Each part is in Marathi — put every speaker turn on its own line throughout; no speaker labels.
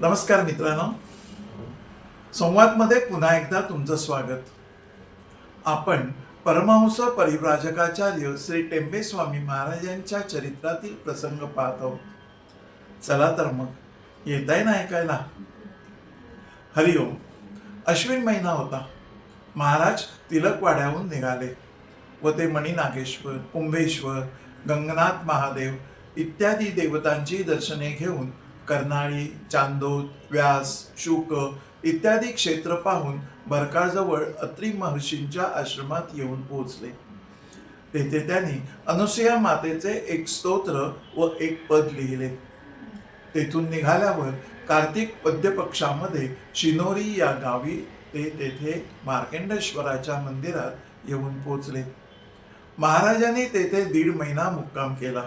नमस्कार मित्रांनो. संवादमध्ये पुन्हा एकदा तुमचं स्वागत. आपण परमहंस परिव्राजकाचार्य श्री टेंबे स्वामी महाराजांच्या चरित्रातील प्रसंग पाहत आहोत. चला तर मग येत आहे ना ऐकायला? हरिओम अश्विन महिना होता. महाराज तिलकवाड्याहून निघाले. व ते मणिनागेश्वर कुंभेश्वर गंगनाथ महादेव इत्यादी देवतांची दर्शने घेऊन कर्नाळी चांदोद व्यास शुक इत्यादी क्षेत्र पाहून बरकाजवळ अत्री महर्षींच्या आश्रमात येऊन पोहोचले. तेथे त्यांनी अनुसया मातेचे एक स्तोत्र व एक पद लिहिले. तेथून निघाल्यावर कार्तिक पद्य पक्षामध्ये शिनोरी या गावी ते तेथे मार्कंडेश्वराच्या मंदिरात येऊन पोचले महाराजांनी तेथे दीड महिना मुक्काम केला.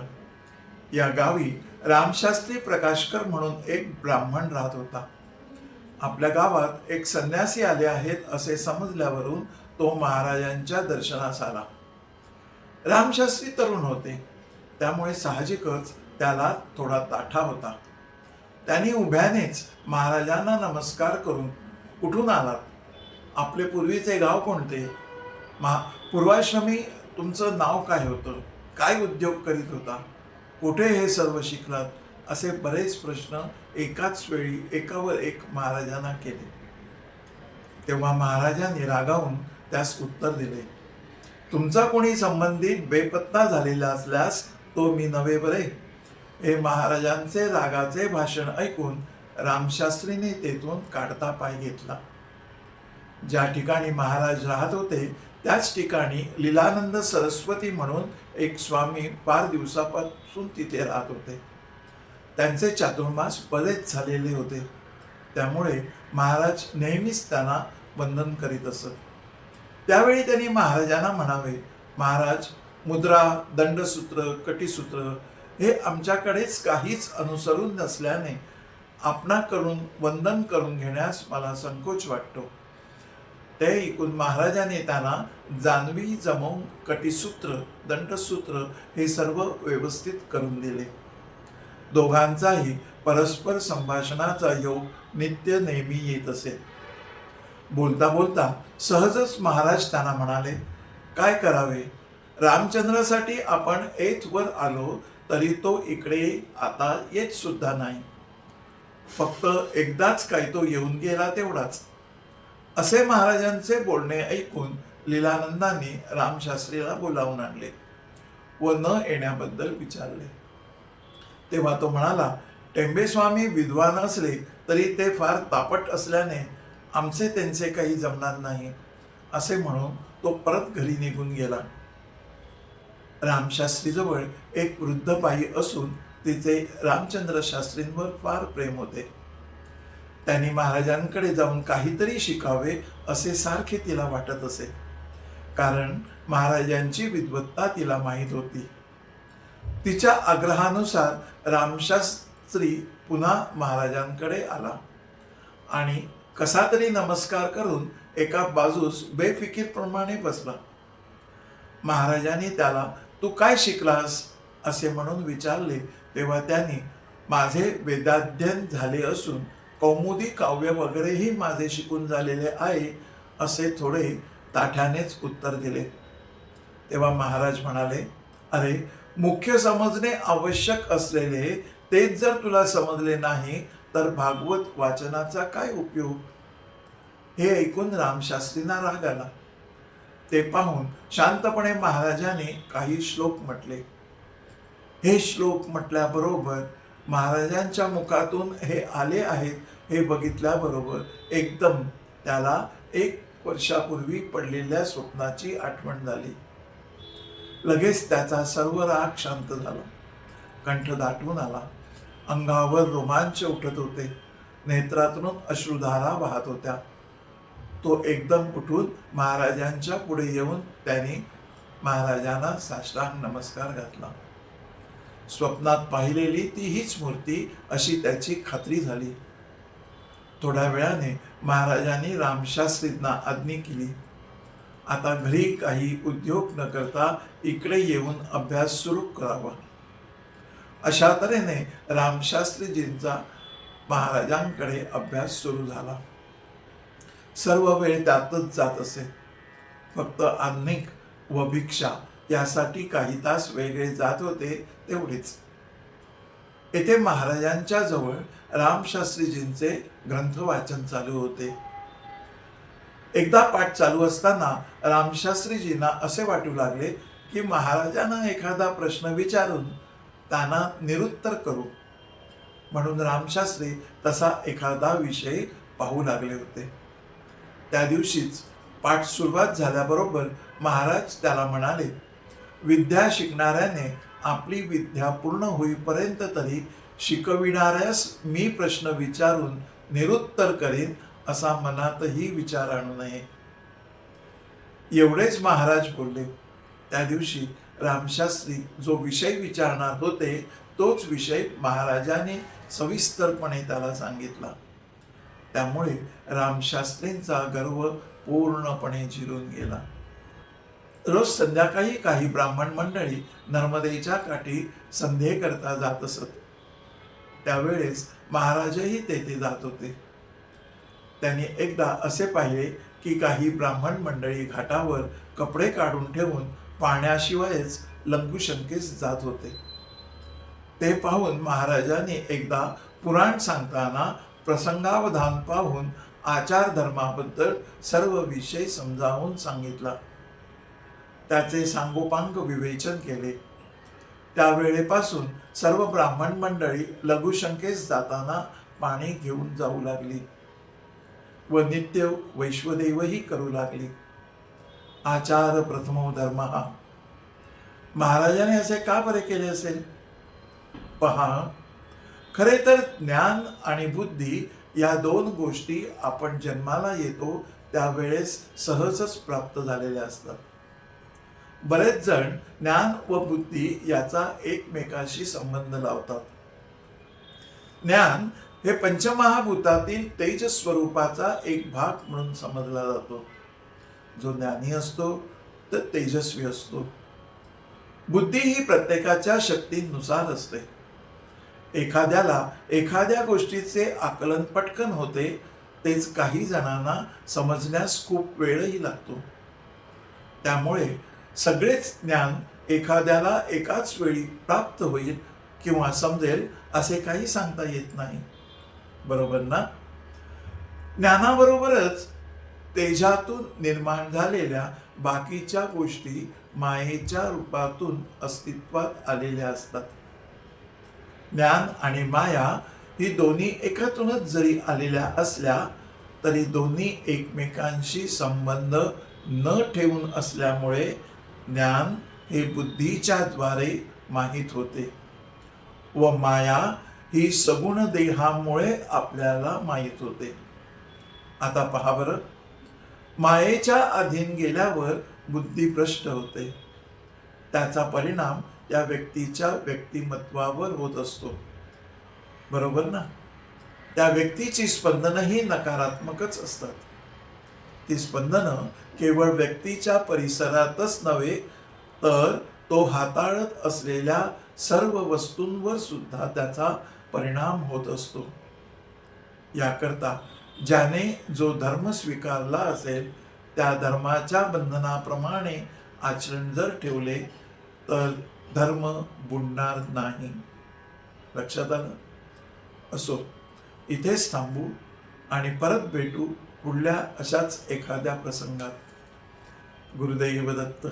या गावी रामशास्त्री प्रकाशकर म्हणून एक ब्राह्मण राहत होता. आपल्या गावात एक संन्यासी आले आहेत असे समजल्यावरून तो महाराजांच्या दर्शनास आला. रामशास्त्री तरुण होते. त्यामुळे साहजिकच त्याला थोडा ताठा होता. त्यांनी उभ्यानेच महाराजांना नमस्कार करून कुठून आलात? आपले पूर्वीचे गाव कोणते? महा पूर्वाश्रमी तुमचं नाव काय होतं? काय उद्योग करीत होता? कुठे हे सर्व शिकलात? असे बरेच प्रश्न एकाच वेळी एकावर एक महाराजांना केले. तेव्हा महाराजांनी रागावून त्यास उत्तर दिले तुमचा कोणी संबंधित बेपत्ता झालेला असल्यास तो मी नव्हे बरे. हे महाराजांचे रागाचे भाषण ऐकून रामशास्त्रीने तेथून काढता पाय घेतला. ज्या ठिकाणी महाराज राहत होते त्याच ठिकाणी लीलानंद सरस्वती म्हणून एक स्वामी फार दिवसापासून तिथे राहत होते. त्यांचे चातुर्मास बरेच झालेले होते. त्यामुळे महाराज नेहमीच त्यांना वंदन करीत असत. त्यावेळी त्यांनी महाराजांना म्हणावे महाराज मुद्रा दंडसूत्र कटीसूत्र हे आमच्याकडेच काहीच अनुसरून नसल्याने आपणाकडून वंदन करून घेण्यास मला संकोच वाटतो. ते ऐकून महाराजांनी त्यांना जानवी जमवून कटीसूत्र दंडसूत्र हे सर्व व्यवस्थित करून दिले. दोघांचाही परस्पर संभाषणाचा योग नित्य नेहमी येत असे. बोलता बोलता सहजच महाराज त्यांना म्हणाले काय करावे? रामचंद्रासाठी आपण वर आलो तरी तो इकडे आता येत सुद्धा नाही. फक्त एकदाच काय तो येऊन गेला तेवढाच. असे महाराजांचे बोलणे ऐकून लीलानंदांनी रामशास्त्रीला बोलावून आणले व न येण्याबद्दल विचारले. तेव्हा तो म्हणाला टेंबेस्वामी विद्वान असले तरी ते फार तापट असल्याने आमचे त्यांचे काही जमणार नाही असे म्हणून तो परत घरी निघून गेला. रामशास्त्रीजवळ एक वृद्ध बाई असून तिचे रामचंद्र शास्त्रींवर फार प्रेम होते. त्यांनी महाराजांकडे जाऊन काहीतरी शिकावे असे सारखे तिला वाटत असे. कारण महाराजांची विद्वत्ता तिला माहीत होती. तिच्या आग्रहानुसार रामशास्त्री पुन्हा महाराजांकडे आला. आणि कसा तरी नमस्कार करून एका बाजूस बेफिकीरप्रमाणे बसला. महाराजांनी त्याला तू काय शिकलास? असे म्हणून विचारले तेव्हा त्यांनी माझे वेदाध्ययन झाले असून कौमुदी काव्य वगैरेही माझे शिकून झालेले आहे असे थोडे ताठ्यानेच उत्तर दिले. तेव्हा महाराज म्हणाले अरे मुख्य समजणे आवश्यक असलेले तेच जर तुला समजले नाही तर भागवत वाचनाचा काय उपयोग? हे ऐकून रामशास्त्रींना राग आला ते पाहून शांतपणे महाराजाने काही श्लोक म्हटले. हे श्लोक म्हटल्याबरोबर महाराजांच्या मुखातून हे आले आहेत हे बघितल्याबरोबर एकदम त्याला एक वर्षापूर्वी पडलेल्या स्वप्नाची आठवण झाली. लगेच त्याचा सर्व राग शांत झाला. कंठ दाटून आला. अंगावर रोमांच उठत होते. नेत्रातून अश्रुधारा वाहत होत्या. तो एकदम उठून महाराजांच्या पुढे येऊन त्यांनी महाराजांना साष्टांग नमस्कार घातला. स्वप्नात पाहिलेली ती हीच मूर्ती अशी त्याची खात्री झाली. थोड्या वेळाने महाराजांनी रामशास्त्रींना आज्ञा केली. आता घरी काही उद्योग न करता इकडे येऊन अभ्यास सुरू करावा. अशा तऱ्हेने रामशास्त्रीजींचा महाराजांकडे अभ्यास सुरू झाला. सर्व वेळ त्यातच जात असे. फक्त अन्निक व भिक्षा यासाठी काही तास वेगळे जात होते तेवढेच. येथे महाराजांच्या जवळ रामशास्त्रीजींचे ग्रंथ वाचन चालू होते. एकदा पाठ चालू असताना रामशास्त्रीजींना असे वाटू लागले की महाराजांना एखादा प्रश्न विचारून त्यांना निरुत्तर करू. म्हणून रामशास्त्री तसा एखादा विषय पाहू लागले होते. त्या दिवशीच पाठ सुरुवात झाल्याबरोबर महाराज त्याला म्हणाले विद्या शिकणाऱ्याने आपली विद्या पूर्ण होईपर्यंत तरी शिकविणाऱ्यास मी प्रश्न विचारून निरुत्तर करीन असा मनातही विचार आणू नये. एवढेच महाराज बोलले. त्या दिवशी रामशास्त्री जो विषय विचारणार होते तोच विषय महाराजाने सविस्तरपणे त्याला सांगितला. त्यामुळे रामशास्त्रींचा गर्व पूर्णपणे जिरून गेला. रोज संध्याकाळी काही ब्राह्मण मंडळी नर्मदेच्या काठी संधे करता जात असत. त्यावेळेस महाराजही तेथे जात होते. त्यांनी एकदा असे पाहिले की काही ब्राह्मण मंडळी घाटावर कपडे काढून ठेवून पाण्याशिवायच लंकुशंकेस जात होते. ते पाहून महाराजांनी एकदा पुराण सांगताना प्रसंगावधान पाहून आचार धर्माबद्दल सर्व विषय समजावून सांगितला. त्याचे सांगोपांग विवेचन केले. त्यावेळेपासून सर्व ब्राह्मण मंडळी लघुशंकेस जाताना पाणी घेऊन जाऊ लागली. व नित्य वैश्वदेवही करू लागली. आचार प्रथमो धर्म महाराजाने असे का बरे केले असेल? पहा खरे तर ज्ञान आणि बुद्धी या दोन गोष्टी आपण जन्माला येतो त्यावेळेस सहजच प्राप्त झालेल्या असतात. बरेच जण ज्ञान व बुद्धी याचा एकमेकांशी संबंध लावतात. ज्ञान हे पंचमहाभूतातील तेज स्वरूपाचा एक भाग म्हणून समजला जातो. जो ज्ञानी असतो तर तेजस्वी असतो. बुद्धी ही प्रत्येकाच्या शक्तीनुसार असते. एखाद्याला एखाद्या गोष्टीचे आकलन पटकन होते तेच काही जणांना समजण्यास खूप वेळही लागतो. त्यामुळे सगळेच ज्ञान एखाद्याला एकाच वेळी प्राप्त होईल किंवा समजेल असे काही सांगता येत नाही. बरोबर ना? ज्ञानाबरोबरच तेजातून निर्माण झालेल्या बाकीच्या गोष्टी मायेच्या रूपातून अस्तित्वात आलेल्या असतात. ज्ञान आणि माया ही दोन्ही एकातूनच जरी आलेल्या असल्या तरी दोन्ही एकमेकांशी संबंध न ठेवून असल्यामुळे ज्ञान हे बुद्धीच्या द्वारे माहीत होते. व माया ही सगुण देहामुळे आपल्याला माहीत होते. आता पहा बरं. मायेच्या अधीन गेल्यावर बुद्धी भ्रष्ट होते. त्याचा परिणाम या व्यक्तीच्या व्यक्तिमत्वावर होत असतो. बरोबर ना? त्या व्यक्तीची स्पंदनही नकारात्मकच असतात. ती स्पंदनं केवळ व्यक्तीच्या परिसरातच नव्हे तर तो हाताळत असलेल्या सर्व वस्तूंवर सुद्धा त्याचा परिणाम होत असतो. याकरता ज्याने जो धर्म स्वीकारला असेल त्या धर्माच्या बंधनाप्रमाणे आचरण जर ठेवले तर धर्म बुडणार नाही. लक्षात आलं? असो इथेच थांबू आणि परत भेटू पुढल्या अशाच एखाद्या प्रसंगात गुरुदैव दत्त